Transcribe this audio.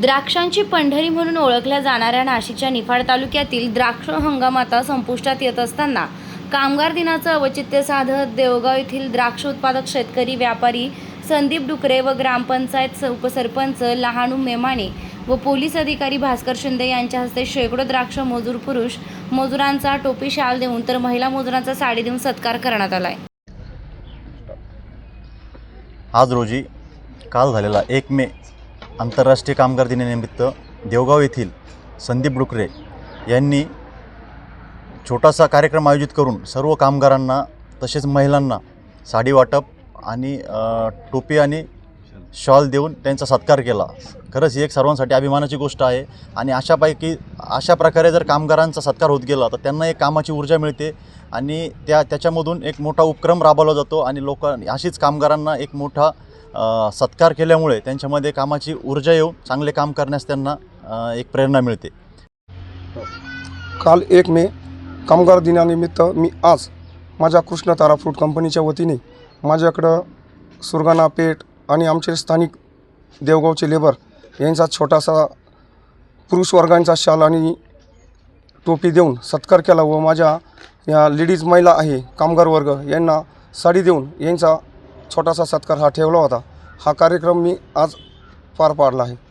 द्राक्षांची पंढरी म्हणून ओळखल्या जाणाऱ्या नाशिकच्या निफाड तालुक्यातील द्राक्ष हंगाम आता संपुष्टात येत असताना कामगार दिनाचं औचित्य साधत देवगाव येथील द्राक्ष उत्पादक शेतकरी व्यापारी संदीप डुकरे व ग्रामपंचायत उपसरपंच लहानू मेमाणे व पोलीस अधिकारी भास्कर शिंदे यांच्या हस्ते शेकडो द्राक्ष मजूर पुरुष मजुरांचा टोपी शाल देऊन तर महिला मजुरांचा साडी देऊन सत्कार करण्यात आलाय. आज रोजी काल झालेला एक मे आंतरराष्ट्रीय कामगार दिनानिमित्त देवगाव येथील संदीप डुकरे यांनी छोटासा कार्यक्रम आयोजित करून सर्व कामगारांना तसेच महिलांना साडी वाटप आणि टोपी आणि शॉल देऊन त्यांचा सत्कार केला. खरंच ही एक सर्वांसाठी अभिमानाची गोष्ट आहे आणि अशापैकी अशा प्रकारे जर कामगारांचा सत्कार होत गेला तर त्यांना एक कामाची ऊर्जा मिळते आणि त्या त्याच्यामधून एक मोठा उपक्रम राबवला जातो आणि लोक अशीच कामगारांना एक मोठा सत्कार केल्यामुळे त्यांच्यामध्ये कामाची ऊर्जा येऊन चांगले काम करण्यास त्यांना एक प्रेरणा मिळते. काल एक मे कामगार दिनानिमित्त मी आज माझ्या कृष्ण तारा फ्रूट कंपनीच्या वतीने माझ्याकडं सुरगाणा पेठ आणि आमचे स्थानिक देवगावचे लेबर यांचा छोटासा पुरुष वर्गांचा शाल आणि टोपी देऊन सत्कार केला व माझ्या या लेडीज महिला आहे कामगार वर्ग यांना साडी देऊन यांचा छोटासा सत्कार हा ठेवला होता. हा कार्यक्रम मी आज पार पाडला आहे.